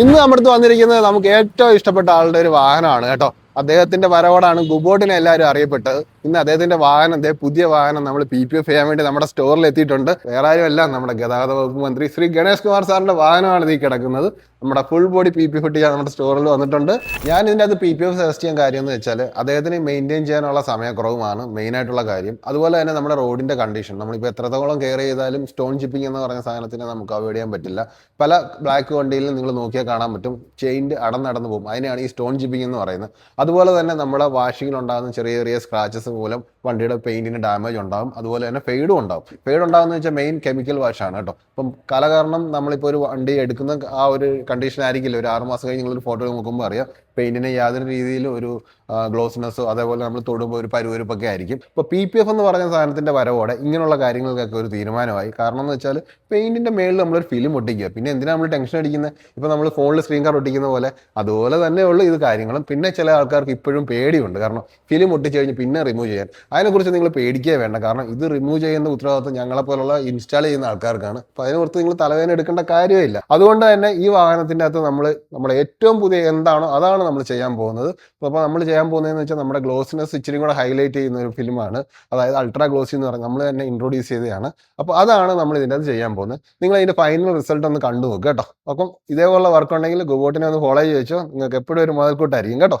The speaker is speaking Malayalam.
ഇന്ന് നമ്മുടെ അടുത്ത് വന്നിരിക്കുന്നത് നമുക്ക് ഏറ്റവും ഇഷ്ടപ്പെട്ട ആളുടെ ഒരു വാഹനമാണ് കേട്ടോ. അദ്ദേഹത്തിന്റെ വരവോടാണ് ഗുബോട്ടിനെ എല്ലാവരും അറിയപ്പെട്ടത്. ഇന്ന് അദ്ദേഹത്തിന്റെ വാഹനം അദ്ദേഹം പുതിയ വാഹനം നമ്മൾ പി പി എഫ് ചെയ്യാൻ വേണ്ടി നമ്മുടെ സ്റ്റോറിൽ എത്തിയിട്ടുണ്ട്. വേറെ ആരും അല്ല നമ്മുടെ ഗതാഗത വകുപ്പ് മന്ത്രി ശ്രീ ഗണേഷ് കുമാർ സാറിന്റെ വാഹനമാണ് ഈ കിടക്കുന്നത്. നമ്മുടെ full body P P F നമ്മുടെ സ്റ്റോറിൽ വന്നിട്ടുണ്ട്. ഞാൻ ഇതിന്റെ അത് പി പി എഫ് സജസ്റ്റ് ചെയ്യാൻ കാര്യം എന്ന് വെച്ചാൽ അദ്ദേഹത്തിന് മെയിന്റെയിൻ ചെയ്യാനുള്ള സമയക്കുറവുമാണ് മെയിൻ ആയിട്ടുള്ള കാര്യം. അതുപോലെ തന്നെ നമ്മുടെ റോഡിന്റെ കണ്ടീഷൻ നമ്മളിപ്പോൾ എത്രത്തോളം കെയർ ചെയ്താലും സ്റ്റോൺ ചിപ്പിംഗ് എന്ന് പറഞ്ഞ സാധനത്തിന് നമുക്ക് അവോയ്ഡ് ചെയ്യാൻ പറ്റില്ല. പല ബ്ലാക്ക് വണ്ടിയിലും നിങ്ങൾ നോക്കിയാൽ കാണാൻ പറ്റും. ചെയിന്റെ അടന്നടന്ന് പോകും. അതിനെയാണ് ഈ സ്റ്റോൺ ചിപ്പിംഗ് എന്ന് പറയുന്നത്. അതുപോലെ തന്നെ നമ്മുടെ വാഷിങ്ങിൽ ഉണ്ടാകുന്ന ചെറിയ ചെറിയ സ്ക്രാച്ചസ് മൂലം വണ്ടിയുടെ പെയിന്റിന് ഡാമേജ് ഉണ്ടാകും അതുപോലെ തന്നെ ഫെയ്ഡും ഉണ്ടാകും ഫെയ്ഡ് ഉണ്ടാകുന്ന വെച്ചാൽ മെയിൻ കെമിക്കൽ വാഷാണ് കേട്ടോ. അപ്പം കല കാരണം നമ്മളിപ്പോൾ ഒരു വണ്ടി എടുക്കുന്ന ആ ഒരു കണ്ടീഷൻ ആയിരിക്കില്ല. ഒരു ആറ് മാസം കഴിഞ്ഞ് നിങ്ങളൊരു ഫോട്ടോ നോക്കുമ്പോൾ അറിയാം. പെയിന്റിന് യാതൊരു രീതിയിലും ഒരു ഗ്ലോസിനെസ്സോ അതേപോലെ നമ്മൾ തൊടുമ്പോൾ ഒരു പരുവരുപ്പൊക്കെ ആയിരിക്കും. ഇപ്പോൾ പി പി എഫ് എന്ന് പറഞ്ഞ സാധനത്തിന്റെ വരവോടെ ഇങ്ങനെയുള്ള കാര്യങ്ങൾക്കൊക്കെ ഒരു തീരുമാനമായി. കാരണം എന്ന് വെച്ചാൽ പെയിന്റിന്റെ മേളിൽ നമ്മളൊരു ഫിലിം ഒട്ടിക്കുക. പിന്നെ എന്തിനാണ് നമ്മൾ ടെൻഷൻ അടിക്കുന്നത്? ഇപ്പോൾ നമ്മൾ ഫോണിൽ സ്ക്രീൻ കാർഡ് ഒട്ടിക്കുന്ന പോലെ അതുപോലെ തന്നെയുള്ള ഇത് കാര്യങ്ങളും. പിന്നെ ചില ആൾക്കാർക്ക് ഇപ്പോഴും പേടിയുണ്ട്. കാരണം ഫിലിം ഒട്ടിച്ച് കഴിഞ്ഞ് പിന്നെ റിമൂവ് ചെയ്യാൻ. അതിനെക്കുറിച്ച് നിങ്ങൾ പേടിക്കുക വേണ്ട. കാരണം ഇത് റിമൂവ് ചെയ്യുന്ന ഉത്തരവാദിത്വം ഞങ്ങളെ പോലുള്ള ഇൻസ്റ്റാൾ ചെയ്യുന്ന ആൾക്കാർക്കാണ്. അപ്പോൾ അതിനെക്കുറിച്ച് നിങ്ങൾ തലവേദന എടുക്കേണ്ട കാര്യമില്ല. അതുകൊണ്ട് തന്നെ ഈ വാഹനത്തിന്റെ അകത്ത് നമ്മൾ നമ്മുടെ ഏറ്റവും പുതിയ എന്താണോ അതാണ് നമ്മൾ ചെയ്യാൻ പോകുന്നത്. അപ്പോൾ നമ്മൾ ചെയ്യാൻ പോകുന്നതെന്ന് വെച്ചാൽ നമ്മുടെ ഗ്ലോസിനെസ് ഇച്ചിരി കൂടെ ഹൈലൈറ്റ് ചെയ്യുന്ന ഒരു ഫിലിമാണ് അതായത് അൾട്രാ ഗ്ലോസി എന്ന് പറഞ്ഞാൽ നമ്മൾ തന്നെ ഇൻട്രൊഡ്യൂസ് ചെയ്തതാണ്. അപ്പോൾ അതാണ് നമ്മൾ ഇതിന്റെ അകത്ത് ചെയ്യാൻ പോകുന്നത്. നിങ്ങൾ അതിന്റെ ഫൈനൽ റിസൾട്ട് ഒന്ന് കണ്ടു നോക്കുക കേട്ടോ. അപ്പം ഇതേപോലുള്ള വർക്ക് ഉണ്ടെങ്കിൽ ഗുബോട്ടിനെ ഒന്ന് ഫോളോ ചെയ്ത് വെച്ചോ. നിങ്ങൾക്ക് എപ്പോഴും ഒരു മുതൽക്കൂട്ടായിരിക്കും കേട്ടോ.